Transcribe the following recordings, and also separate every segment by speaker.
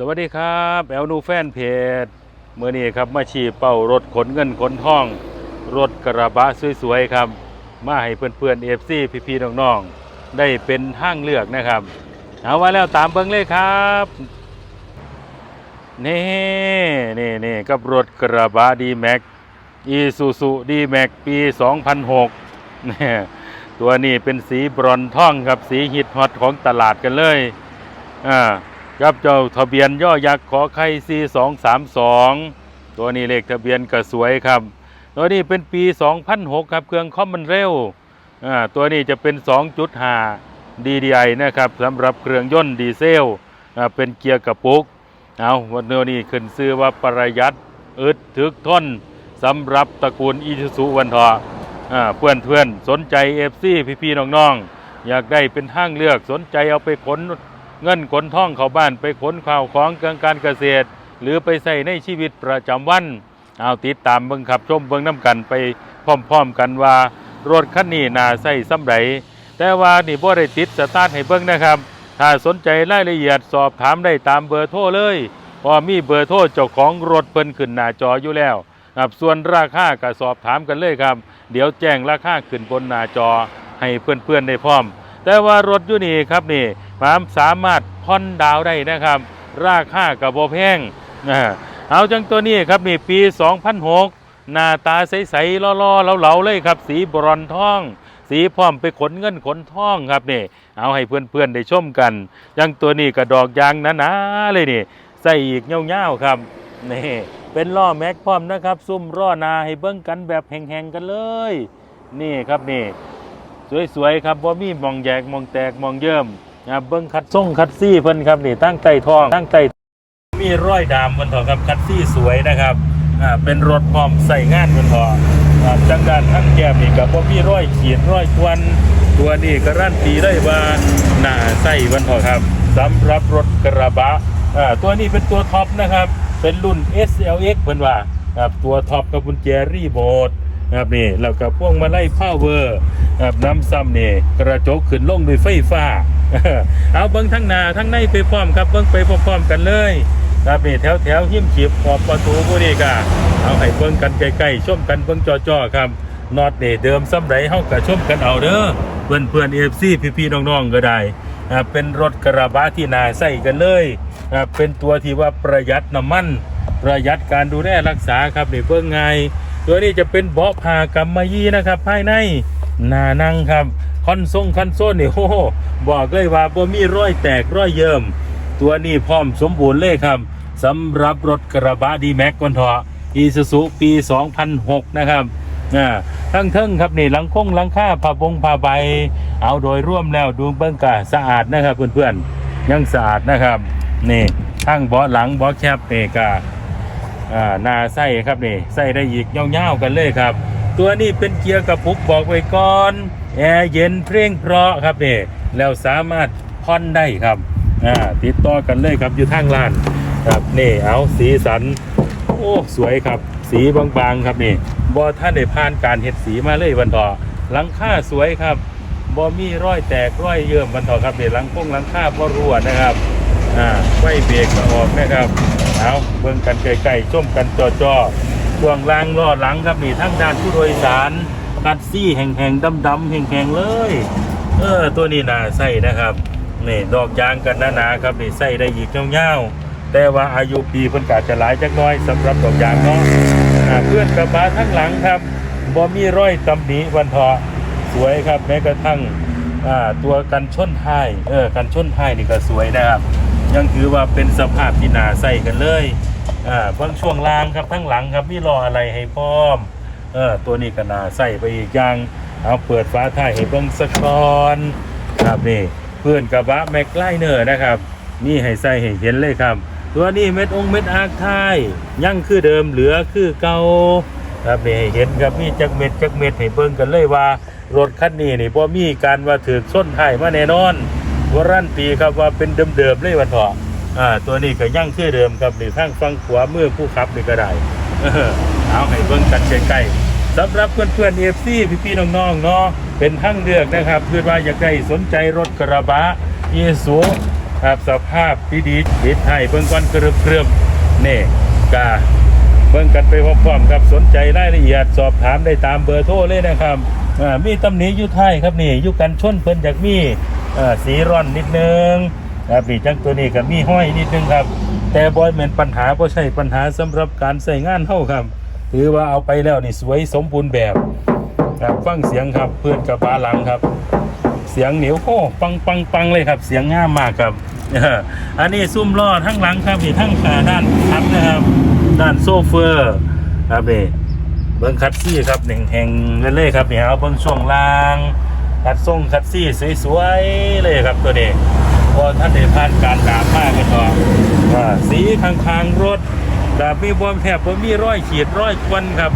Speaker 1: สวัสดีครับแอลนูแฟนเพจเมื่อนี้ครับมาฉีเป่ารถขนเงินขนทอง รถกระบะสวยๆครับ มาให้เพื่อนๆเอฟซีพี่ๆน้องๆได้เป็นทางเลือกนะครับ เอาไว้แล้วตามเบิ้งเลยครับนี่นี่นี่กับรถกระบะดีแม็กอีซูซูดีแม็กปี 2006นี่ตัวนี้เป็นสีบรอนท่องครับสีฮิตฮอตของตลาดกันเลยอ่า ครับเจ้าทะเบียนย่อยักษ์ขอไข่ซีสองสามสองตัวนี้เลขทะเบียนก็สวยครับตัวนี้เป็นปี 2006 ครับ เครื่องคอมมันเร็วอ่าตัวนี้จะเป็น 2.5 DDI นะครับสำหรับเครื่องยนต์ดีเซลอ่าเป็นเกียร์กระปุก เอาวันนี้ขึ้นซื้อว่าประหยัดอึดถึกทนสำหรับตระกูลอีซูซุวันทออ่าเพื่อนเพื่อนสนใจเอฟซีพี่ๆน้องๆ อยากได้เป็นห้างเลือกสนใจเอาไปขน เงินขนท่องเข้าบ้านไปขนข้าวของเกินการเกษตร หรือไปใส่ในชีวิตประจำวัน เอาติดตามเบิ่งขับชมเบิ่งน้ำกันไปพร้อมๆกันว่ารถคันนี้น่าใส่ซ้ำไรแต่ว่านี่บ่ได้ติดสตาร์ทให้เบิ่งนะครับ ถ้าสนใจรายละเอียดสอบถามได้ตามเบอร์โทรเลยเพอมีเบอร์โทรเจ้าของรถเพิ่นขึ้นหน้าจออยู่แล้วครับส่วนราคาก็สอบถามกันเลยครับ เดี๋ยวแจ้งราคาขึ้นบนหน้าจอให้เพื่อนๆได้พร้อม แต่ว่ารถอยู่นี่ครับนี่มามสามารถผ่อนดาวได้นะครับ ราคากับโบแพงนะเอาจังตัวนี้ครับนี่ปี 2006 หน้าตาใสๆล่อๆเหลาๆเลยครับ สีบรอนทอง สีพร้อมไปขนเงินขนทองครับนี่ เอาให้เพื่อนๆได้ชมกันจังตัวนี้กระดอกยางหนาๆเลยนี่ ใส่อีกเงาๆครับนี่เป็นล้อแม็กพร้อมนะครับ ซุ่มล้อนาให้เบิ้งกันแบบแห่งๆกันเลย นี่ครับนี่ สวยๆครับบ่มีมองแยกมองแตกมองเยิ่มนะเบิ้งคัดส่งคัดซี่เพิ่นครับนี่ตั้งไต่ทองตั้งไต่มีร้อยดามบนถอครับคัดซี่สวยนะครับอ่าเป็นรถพร้อมใส่งานบนถออ่าจังด้านทั้งแก้มนี่ก็บ่มีร้อยขีดร้อยควันตัวนี้การันตีได้ว่าหน้าใส่บนถอครับสำหรับรถกระบะอ่าตัวนี้เป็นตัวท็อปนะครับ เป็นรุ่น SLX เพิ่นว่าครับตัวท็อปกับกุญแจรีโมทครับนี่แล้วก็พวงมาไล่พาวเวอร์ ครับน้ำซ้ำเนี่กระจกขึ้นลงด้วยไฟฟ้า เอาเบิ้งทั้งหน้าทั้งในไปพร้อมครับเบิ้งไปพร้อมๆกันเลยครับนี่แถวแถวหิ้มขีบขอบประตูพวกนี้ก็เอาให้เบิ้งกันใกล้ๆชมกันเบิ้งจ่อๆครับนอตนี่เดิมซ้ำไรเฮาก็ชมกันเอาเด้อเพื่อนเพื่อนเอฟซีพี่ๆน้องๆก็ได้เป็นรถกระบะที่นาใส่กันเลยเป็นตัวที่ว่าประหยัดน้ำมันประหยัดการดูแลรักษาครับนี่เบิ่งไงตัวนี้จะเป็นเบาะผ้ากำมะยี่นะครับภายใน หนานั่งครับคอนโซงคอนโซลนี่โอ้โหบอกเลยว่าบ่มีร้อยแตกร้อยเยิมตัวนี้พร้อมสมบูรณ์เลยครับสำหรับรถกระบะดีแม็กกอนทออีซูซูปี 2006 นะครับอ่าทั้งเทิงครับนี่หลังคงหลังค่าผ้าบงผ้าใบ เอาโดยร่วมแล้วดูเบิ้องกะสะอาดนะครับเพื่อนๆยังสะอาดนะครับนี่ทั้งบาะหลังบาะแคบนี่กะอ่านาไส้ครับนี่ไส้ได้อีกเงาวๆกันเลยครับ ตัวนี้เป็นเกียร์กระปุกบอกไว้ก่อนแอร์เย็นเพลงเพราะครับนี่แล้วสามารถผ่อนได้ครับอ่าติดต่อกันเลยครับอยู่ทางร้านครับนี่เอาสีสันโอ้สวยครับ สีบางๆครับนี่บอท่านได้ผ่านการเห็ดสีมาเลยวันต่อหลังคาสวยครับบอมีร้อยแตกร้อยเยื่อมวันต่อครับเนี่หลังพงหลังคาบ่รั่วนะครับอ่าไฟเบรกออกนะครับเอาเบิ่งกันไกลๆชมกันจอจอๆ ช่วงล่างล้อหลังครับนี่ทั้งด้านผู้โดยสารกัดซี่แห่งๆดำๆแห่งๆเลย เออตัวนี้น่าใส่นะครับนี่ดอกยางกันหนาๆครับนี่ใส่ได้อีกยาวๆแต่ว่าอายุปีเพิ่นกาจะหลายจักน้อยสำหรับดอกยางเนาะเพื่อนกระบะทั้งหลังครับบ่มีร้อยตำหนิวันเทาะสวยครับแม้กระทั่งอ่าตัวกันชนท้ายเออกันชนท้ายนี่ก็สวยนะครับ ยังถือว่าเป็นสภาพที่น่าใส่กันเลย อ่าบางช่วงล่างครับทั้งหลังครับมีรออะไรให้พร้อมเออตัวนี้ก็น่าใส่ไปอีกอย่างเอาเปิดฟ้าท้ายให้เบิ่งสักก่อนครับนี่เพื่อนกระบะแม็กไลเนอร์นะครับนี่ให้ใส่ให้เห็นเลยครับ ตัวนี้เม็ดองเม็ดอาร์คท้ายยังคือเดิมเหลือคือเก่าครับนี่เห็นครับมีจักเม็ดจักเม็ดให้เบิ่งกันเลยว่ารถคันนี้นี่บ่มีการว่าถือส้นท้ายมาแน่นอนวารันตีครับว่าเป็นเดิมๆเลยวันเถาะ อ่าตัวนี้ก็ยั่งคือเดิมครับนี่ทางฟังขวามือผู้ขับนี่ก็ได้เอาให้เบิ่งกันใกล้ๆสำหรับเพื่อนๆเอฟซีพี่ๆน้องๆเนาะเป็นทั้งเลือกนะครับเพื่อว่าอยากได้สนใจรถกระบะอีสูคครับสภาพที่ดีติดให้เบิ่งก่อนเกรึบเกรึบนี่กาเบิ่งกันไปพร้อมๆครับสนใจรายละเอียดสอบถามได้ตามเบอร์โทรเลยนะครับอ่ามีตำหนิยู่ไทยครับนี่ยู่กันชนเพิ่นจากมีอ่าสีร่อนนิดนึง ครับนี่จังตัวนี้ก็มีห้อยนิดนึงครับ แต่บอยเหม็นปัญหาบ่ใช่ปัญหาสำหรับการใส่งานเท่าครับ ถือว่าเอาไปแล้วนี่สวยสมบูรณ์แบบครับฟังเสียงครับเพื่อนกับฟ้าหลังครับ เสียงเหนียวโอ้ปังปังปังเลยครับ เสียงง่ามมากครับอันนี้ซุ้มล้อทั้งหลังครับนี่ทั้งขาด้านครับนะครับ ด้านโซเฟอร์ครับนี่เบิ้งคัดซี่ครับหนึ่งแห่งเลยครับนี่เอาเบิ้งช่วงล่างคัดส่งคัดซี่สวยๆเลยครับตัวนี้พ อท่านได้ผ่านการดามมากันต่ออ่าสีข้างๆรถดาบมีบอมแทบบ่มีร้อยขีดร้อยควันครับ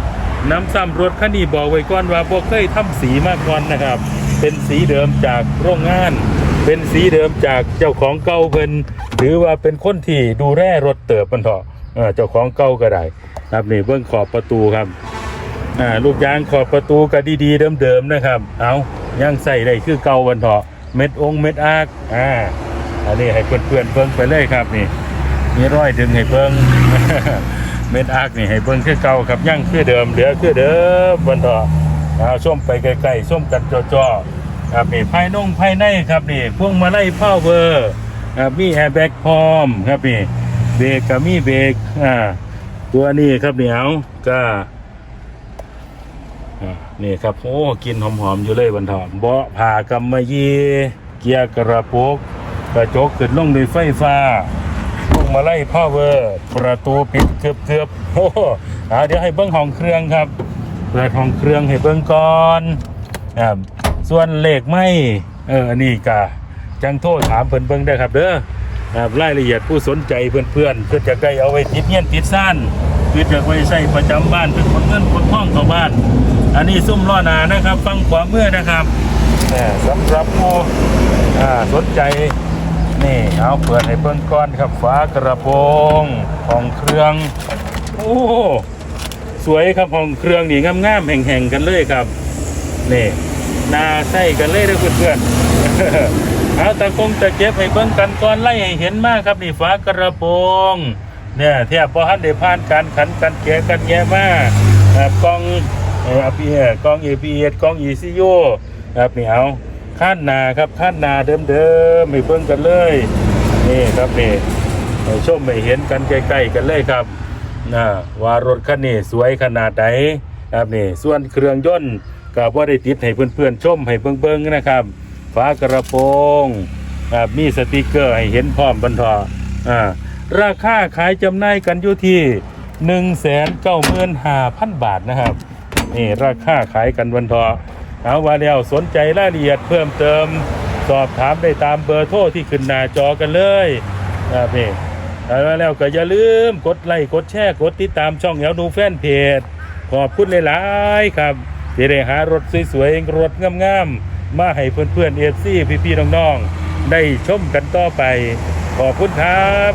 Speaker 1: น้ำซ้ำรถคันนี้บอกไว้ก่อนว่าบ่เคยทำสีมาก่อนนะครับ เป็นสีเดิมจากโรงงาน เป็นสีเดิมจากเจ้าของเก่าเพิ่นถือว่าเป็นคนที่ดูแลรถเติบมันเถอะเออเจ้าของเก่าก็ได้ครับนี่เบื้องขอบประตูครับอ่าลูกยางขอบประตูก็ดีๆเดิมๆนะครับ เอายังใส่ได้คือเก่าวันเถอะเม็ดองเม็ดอากอ่า อันนี้ให้เพื่อนๆเบิ่งไปเลยครับนี่ มีร้อยดึงให้เบิ่งเม็ดอากนี่ให้เบิ่งคือเก่าครับยังคือเดิมเหลือคือเดิมวันเถอเอาส้มไปใกล้ๆส้มกันจ่อๆครับนี่ภายนงภายในครับนี่พวงมาลัยพาวเวอร์ครับมีแอร์แบ็กพร้อมครับนี่เบรกกับมีเบรกอ่าตัวนี้ครับเหนี่เอาก็นี่ครับโอ้กินหอมๆอยู่เลยวันทองเบาะผ่ากำมะยีเกียร์กระปุก กระจกขึ้นลงด้วยไฟฟ้าพวงมาไลัยพาวเวอร์ประตูปิดเกือบๆโอ้โหเอาเดี๋ยวให้เบิ้งห้องเครื่องครับเปิดห้องเครื่องให้เบิ้งก่อนครับส่วนเหลขไม่เอออันนี้กะจังโทษถามเพิ่นเบิ่งได้ครับเด้อครับรายละเอียดผู้สนใจเพื่อนๆเพื่อจะได้เอาไว้ติดเงี้ยนติดซ่านเพื่อจะไว้ใช้ประจำบ้านเป็นคนเงินคนท่องเข้าบ้าน อันนี้ซุ้มล้อนานะครับ ฟังขวามือนะครับแหม่สำหรับผู้สนใจ นี่เอาเปิดให้เบิ่งก่อนครับฝากระโปรงของเครื่อง โอ้สวยครับของเครื่องนี่งามๆแห่งๆกันเลยครับนี่นาใส่กันเลยเด้อเพื่อนๆเอาตะกงตะเก็บให้เบิ่งกันก่อนไล่ให้เห็นมากครับนี่ฝากระโปรงเนี่ยแทบพอหันได้ผ่านการขันกันแกะกันแย่มาครับกองเอ่อพีเอกล้อง APS กล้อง ECU ครับนี่เอา ข้านนาครับข้านนาเดิมๆให้เบิ่งกันเลยนี่ครับนี่ให้ชมให้เห็นกันใกล้ๆกันเลยครับนะว่ารถคันนี้สวยขนาดไหนครับนี่ส่วนเครื่องยนต์ก็บ่ได้ติดให้เพื่อนๆชมให้เบิ่งๆนะครับฝากระโปรงครับมีสติกเกอร์ให้เห็นพร้อมบรรทออ่าราคาขายจำหน่ายกันอยู่ที่195,000 บาทนะครับนี่ราคาขายกันบรรทอ เอาว่าแล้วสนใจรายละเอียดเพิ่มเติม สอบถามได้ตามเบอร์โทรที่ขึ้นหน้าจอกันเลยครับนี่เอาว่าแล้วก็อย่าลืมกดไลค์กดแชร์กดติดตามช่องแอลดูแฟนเพจขอบคุณหลายๆครับที่ได้หารถสวยๆรถงามๆมาให้เพื่อนๆเอฟซีพี่ๆน้องๆ ได้ชมกันต่อไป ขอบคุณครับ